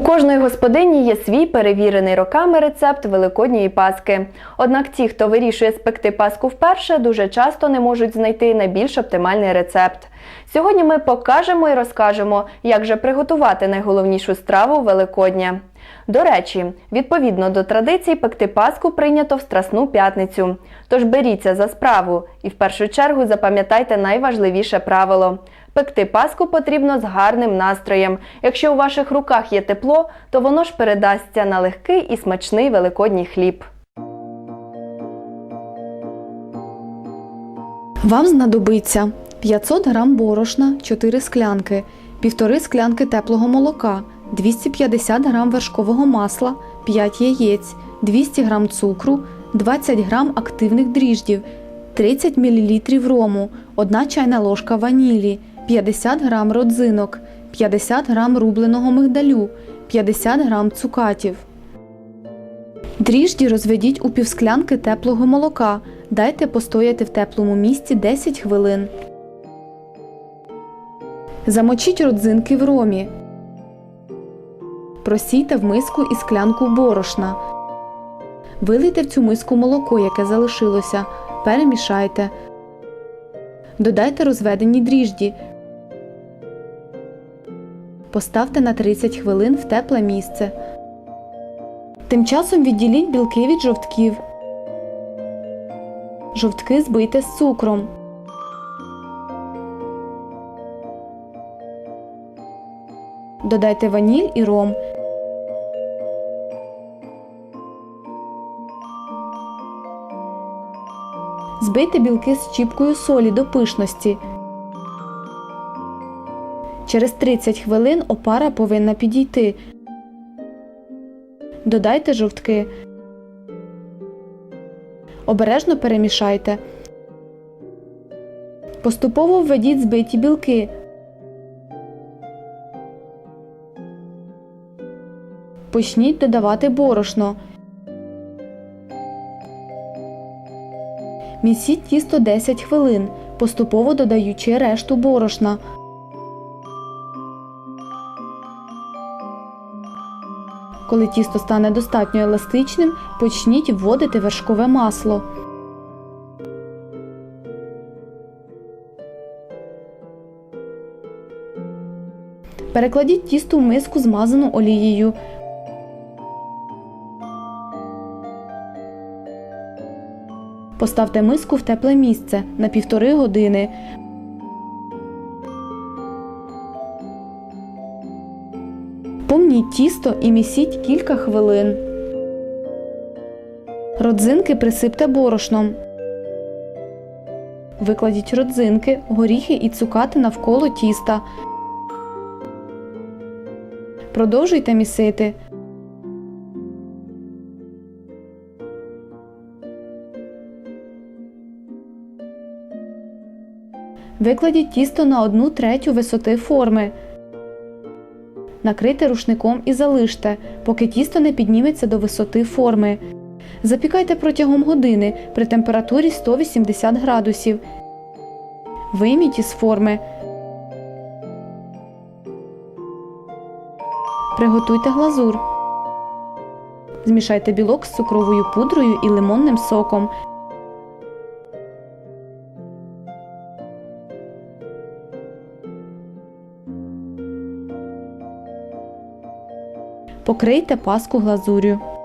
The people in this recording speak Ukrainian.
кожної господині є свій перевірений роками рецепт великодньої паски. Однак ті, хто вирішує спекти паску вперше, дуже часто не можуть знайти найбільш оптимальний рецепт. Сьогодні ми покажемо і розкажемо, як же приготувати найголовнішу страву Великодня. До речі, відповідно до традицій, пекти паску прийнято в Страсну п'ятницю. Тож беріться за справу і в першу чергу запам'ятайте найважливіше правило. Пекти паску потрібно з гарним настроєм. Якщо у ваших руках є тепло, то воно ж передасться на легкий і смачний великодній хліб. Вам знадобиться 500 г борошна 4 склянки, 1,5 склянки теплого молока, 250 г вершкового масла, 5 яєць, 200 г цукру, 20 г активних дріждів, 30 мл рому, 1 чайна ложка ванілі, 50 г родзинок, 50 г рубленого мигдалю, 50 г цукатів. Дріжджі розведіть у півсклянки теплого молока. Дайте постояти в теплому місці 10 хвилин. Замочіть родзинки в ромі. Просійте в миску і склянку борошна. Вилийте в цю миску молоко, яке залишилося. Перемішайте. Додайте розведені дріжджі. Поставте на 30 хвилин в тепле місце. Тим часом відділіть білки від жовтків. Жовтки збийте з цукром. Додайте ваніль і ром. Збийте білки з чіпкою солі до пишності. Через 30 хвилин опара повинна підійти. Додайте жовтки. Обережно перемішайте. Поступово введіть збиті білки. Почніть додавати борошно. Місіть тісто 10 хвилин, поступово додаючи решту борошна. Коли тісто стане достатньо еластичним, почніть вводити вершкове масло. Перекладіть тісто в миску, змазану олією. Поставте миску в тепле місце на півтори години. Помніть тісто і місіть кілька хвилин. Родзинки присипте борошном. Викладіть родзинки, горіхи і цукати навколо тіста. Продовжуйте місити. Викладіть тісто на 1 третю висоти форми. Накрийте рушником і залиште, поки тісто не підніметься до висоти форми. Запікайте протягом години при температурі 180 градусів. Вийміть із форми. Приготуйте глазур. Змішайте білок з цукровою пудрою і лимонним соком. Покрийте паску глазур'ю.